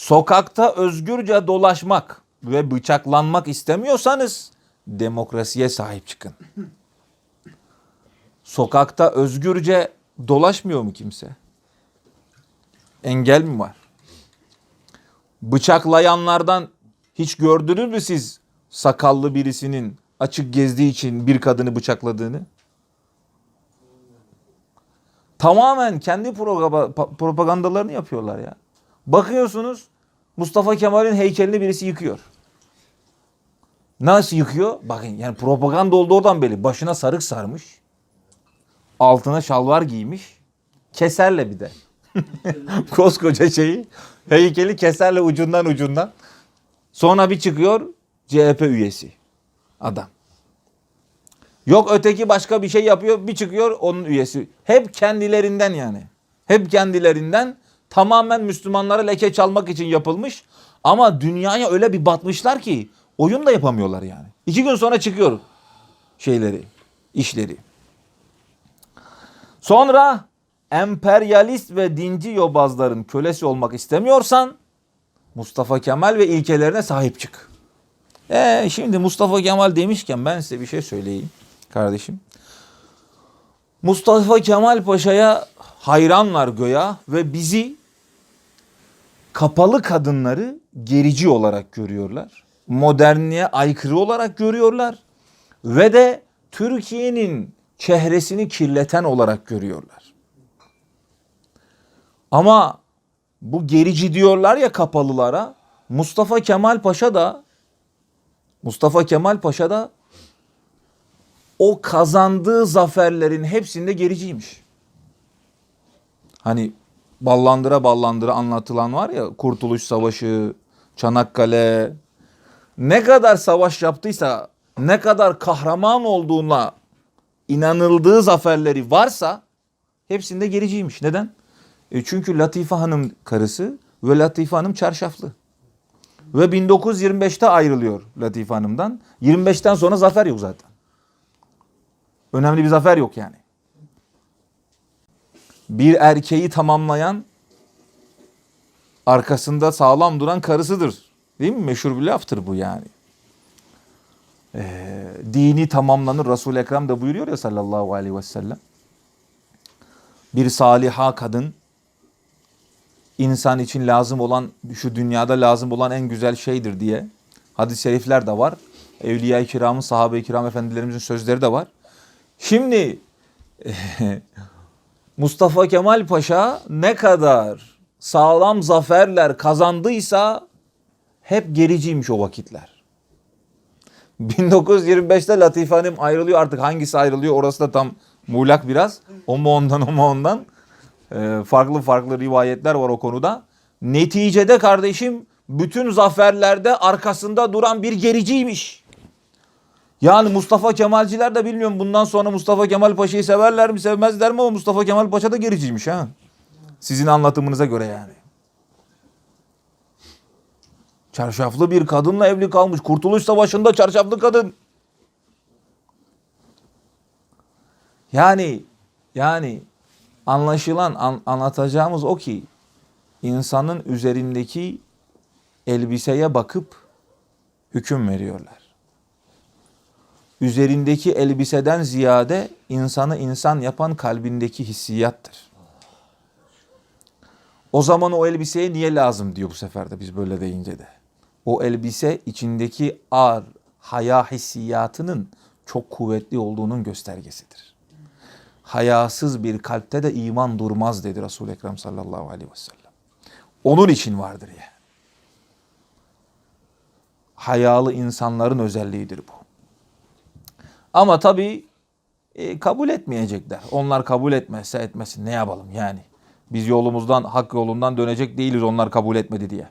Sokakta özgürce dolaşmak ve bıçaklanmak istemiyorsanız demokrasiye sahip çıkın. Sokakta özgürce dolaşmıyor mu kimse? Engel mi var? Bıçaklayanlardan hiç gördünüz mü siz sakallı birisinin açık gezdiği için bir kadını bıçakladığını? Tamamen kendi propagandalarını yapıyorlar ya. Bakıyorsunuz Mustafa Kemal'in heykelini birisi yıkıyor. Nasıl yıkıyor? Bakın yani propaganda olduğu oradan belli. Başına sarık sarmış. Altına şalvar giymiş. Keserle bir de. Koskoca şeyi. Heykeli keserle ucundan ucundan. Sonra bir çıkıyor CHP üyesi. Adam. Yok öteki başka bir şey yapıyor bir çıkıyor onun üyesi. Hep kendilerinden yani. Hep kendilerinden tamamen Müslümanlara leke çalmak için yapılmış. Ama dünyaya öyle bir batmışlar ki oyun da yapamıyorlar yani. İki gün sonra çıkıyor şeyleri, işleri. Sonra emperyalist ve dinci yobazların kölesi olmak istemiyorsan Mustafa Kemal ve ilkelerine sahip çık. E şimdi Mustafa Kemal demişken ben size bir şey söyleyeyim kardeşim. Mustafa Kemal Paşa'ya hayranlar göya ve bizi kapalı kadınları gerici olarak görüyorlar. Modernliğe aykırı olarak görüyorlar ve de Türkiye'nin çehresini kirleten olarak görüyorlar. Ama bu gerici diyorlar ya kapalılara. Mustafa Kemal Paşa da Mustafa Kemal Paşa da o kazandığı zaferlerin hepsinde gericiymiş. Hani ballandıra ballandıra anlatılan var ya Kurtuluş Savaşı, Çanakkale ne kadar savaş yaptıysa ne kadar kahraman olduğuna inanıldığı zaferleri varsa hepsinde gericiymiş. Neden? E çünkü Latife Hanım karısı ve Latife Hanım çarşaflı. Ve 1925'te ayrılıyor Latife Hanım'dan. 25'ten sonra zafer yok zaten. Önemli bir zafer yok yani. Bir erkeği tamamlayan arkasında sağlam duran karısıdır. Değil mi? Meşhur bir laftır bu yani. Ee, dini tamamlanır. Resul-i Ekrem de buyuruyor ya sallallahu aleyhi ve sellem. Bir saliha kadın insan için lazım olan şu dünyada lazım olan en güzel şeydir diye hadis-i şerifler de var. Evliya-i kiramın, sahabe-i kiram efendilerimizin sözleri de var. Şimdi Mustafa Kemal Paşa ne kadar sağlam zaferler kazandıysa hep gericiymiş o vakitler. 1925'te Latife Hanım ayrılıyor artık hangisi ayrılıyor orası da tam muğlak biraz. O mu ondan o mu ondan. Ee, farklı farklı rivayetler var o konuda. Neticede kardeşim bütün zaferlerde arkasında duran bir gericiymiş. Yani Mustafa Kemalciler de bilmiyorum bundan sonra Mustafa Kemal Paşa'yı severler mi sevmezler mi ama Mustafa Kemal Paşa da gericiymiş ha. Sizin anlatımınıza göre yani. Çarşaflı bir kadınla evli kalmış. Kurtuluş Savaşı'nda çarşaflı kadın. Yani yani anlaşılan an- anlatacağımız o ki insanın üzerindeki elbiseye bakıp hüküm veriyorlar. Üzerindeki elbiseden ziyade insanı insan yapan kalbindeki hissiyattır. O zaman o elbiseye niye lazım diyor bu sefer de biz böyle deyince de. O elbise içindeki ar, haya hissiyatının çok kuvvetli olduğunun göstergesidir. Hayasız bir kalpte de iman durmaz dedi Resul-i Ekrem sallallahu aleyhi ve sellem. Onun için vardır ya. Hayalı insanların özelliğidir bu. Ama tabii e, kabul etmeyecekler. Onlar kabul etmezse etmesin ne yapalım yani. Biz yolumuzdan, hak yolundan dönecek değiliz onlar kabul etmedi diye.